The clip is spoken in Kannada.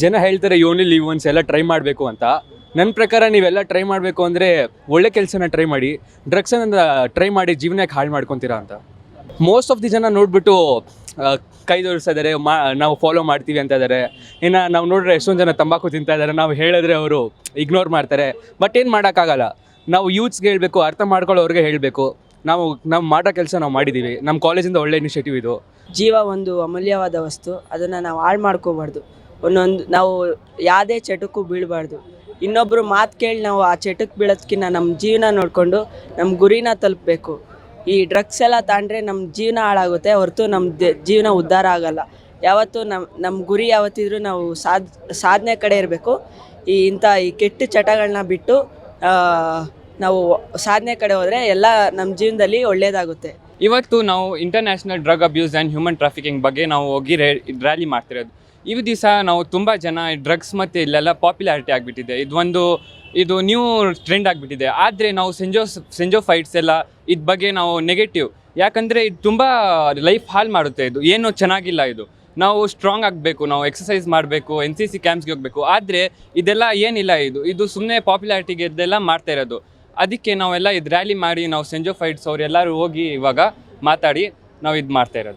ಜನ ಹೇಳ್ತಾರೆ ಯೋನಿ ಲೀವ್ ಒನ್ಸ್ ಎಲ್ಲ ಟ್ರೈ ಮಾಡಬೇಕು ಅಂತ. ನನ್ನ ಪ್ರಕಾರ ನೀವೆಲ್ಲ ಟ್ರೈ ಮಾಡಬೇಕು ಅಂದರೆ ಒಳ್ಳೆ ಕೆಲಸನ ಟ್ರೈ ಮಾಡಿ ಡ್ರಗ್ಸನ್ನು ಟ್ರೈ ಮಾಡಿ ಜೀವನಕ್ಕೆ ಹಾಳು ಮಾಡ್ಕೊತೀರಾ ಅಂತ. ಮೋಸ್ಟ್ ಆಫ್ ದಿ ಜನ ನೋಡ್ಬಿಟ್ಟು ಕೈ ತೋರಿಸ್ತಾ ಮಾ, ನಾವು ಫಾಲೋ ಮಾಡ್ತೀವಿ ಅಂತ ಇದ್ದಾರೆ. ಇನ್ನು ನಾವು ನೋಡಿದ್ರೆ ಎಷ್ಟೊಂದು ಜನ ತಂಬಾಕು ತಿಂತಾ ಇದ್ದಾರೆ. ನಾವು ಹೇಳಿದ್ರೆ ಅವರು ಇಗ್ನೋರ್ ಮಾಡ್ತಾರೆ. ಬಟ್ ಏನು ಮಾಡೋಕ್ಕಾಗಲ್ಲ. ನಾವು ಯೂತ್ಸ್ಗೆ ಹೇಳಬೇಕು, ಅರ್ಥ ಮಾಡ್ಕೊಳ್ಳೋರಿಗೆ ಹೇಳಬೇಕು. ನಾವು ನಾವು ಮಾಡೋ ಕೆಲಸ ನಾವು ಮಾಡಿದ್ದೀವಿ ನಮ್ಮ ಕಾಲೇಜಿಂದ ಒಳ್ಳೆ ಇನಿಷಿಯೇಟಿವ್ ಇದು. ಜೀವ ಒಂದು ಅಮೂಲ್ಯವಾದ ವಸ್ತು. ಅದನ್ನು ನಾವು ಹಾಳು ಮಾಡ್ಕೋಬಾರ್ದು. ಒಂದೊಂದು ನಾವು ಯಾವುದೇ ಚಟಕ್ಕೂ ಬೀಳಬಾರ್ದು. ಇನ್ನೊಬ್ಬರು ಮಾತು ಕೇಳಿ ನಾವು ಆ ಚಟಕ್ಕೆ ಬೀಳೋದಕ್ಕಿಂತ ನಮ್ಮ ಜೀವನ ನೋಡಿಕೊಂಡು ನಮ್ಮ ಗುರಿನ ತಲುಪಬೇಕು. ಈ ಡ್ರಗ್ಸ್ ಎಲ್ಲ ತಾಂಡ್ರೆ ನಮ್ಮ ಜೀವನ ಹಾಳಾಗುತ್ತೆ, ಹೊರತು ನಮ್ಮ ಜೀವನ ಉದ್ಧಾರ ಆಗಲ್ಲ. ಯಾವತ್ತೂ ನಮ್ಮ ನಮ್ಮ ಗುರಿ ಯಾವತ್ತಿದ್ರೂ ನಾವು ಸಾಧ್ ಸಾಧನೆ ಕಡೆ ಇರಬೇಕು. ಈ ಇಂಥ ಈ ಕೆಟ್ಟ ಚಟಗಳನ್ನ ಬಿಟ್ಟು ನಾವು ಸಾಧನೆ ಕಡೆ ಹೋದರೆ ಎಲ್ಲ ನಮ್ಮ ಜೀವನದಲ್ಲಿ ಒಳ್ಳೆಯದಾಗುತ್ತೆ ಇವತ್ತು ನಾವು international drug abuse and human trafficking ಬಗ್ಗೆ ನಾವು ಹೋಗಿ ರ್ಯಾಲಿ ಮಾಡ್ತಿರೋದು. ಈ ದಿವಸ ನಾವು ತುಂಬ ಜನ ಡ್ರಗ್ಸ್ ಮತ್ತು ಇಲ್ಲೆಲ್ಲ ಪಾಪ್ಯುಲಾರಿಟಿ ಆಗಿಬಿಟ್ಟಿದೆ. ಇದೊಂದು ಇದು ನ್ಯೂ ಟ್ರೆಂಡ್ ಆಗಿಬಿಟ್ಟಿದೆ. ಆದರೆ ನಾವು ಸೆಂಜೋ ಸೆಂಜೋ ಫೈಟ್ಸ್ ಎಲ್ಲ ಇದ್ರ ಬಗ್ಗೆ ನಾವು ನೆಗೆಟಿವ್ ಯಾಕಂದರೆ ಇದು ತುಂಬ ಲೈಫ್ ಹಾಲ್ ಮಾಡುತ್ತೆ ಇದು. ಏನು ಚೆನ್ನಾಗಿಲ್ಲ ಇದು. ನಾವು ಸ್ಟ್ರಾಂಗ್ ಆಗಬೇಕು, ನಾವು ಎಕ್ಸಸೈಸ್ ಮಾಡಬೇಕು ಎನ್ ಸಿ ಸಿ ಕ್ಯಾಂಪ್ಸ್ಗೆ ಹೋಗಬೇಕು. ಆದರೆ ಇದೆಲ್ಲ ಏನಿಲ್ಲ ಇದು. ಇದು ಸುಮ್ಮನೆ ಪಾಪ್ಯುಲಾರಿಟಿಗೆ ಇದೆಲ್ಲ ಮಾಡ್ತಾ ಇರೋದು. ಅದಕ್ಕೆ ನಾವೆಲ್ಲ ಇದು ರ್ಯಾಲಿ ಮಾಡಿ ನಾವು ಸೆಂಜೋ ಫೈಟ್ಸ್ ಅವರೆಲ್ಲರೂ ಹೋಗಿ ಇವಾಗ ಮಾತಾಡಿ ನಾವು ಇದು ಮಾಡ್ತಾ ಇರೋದು.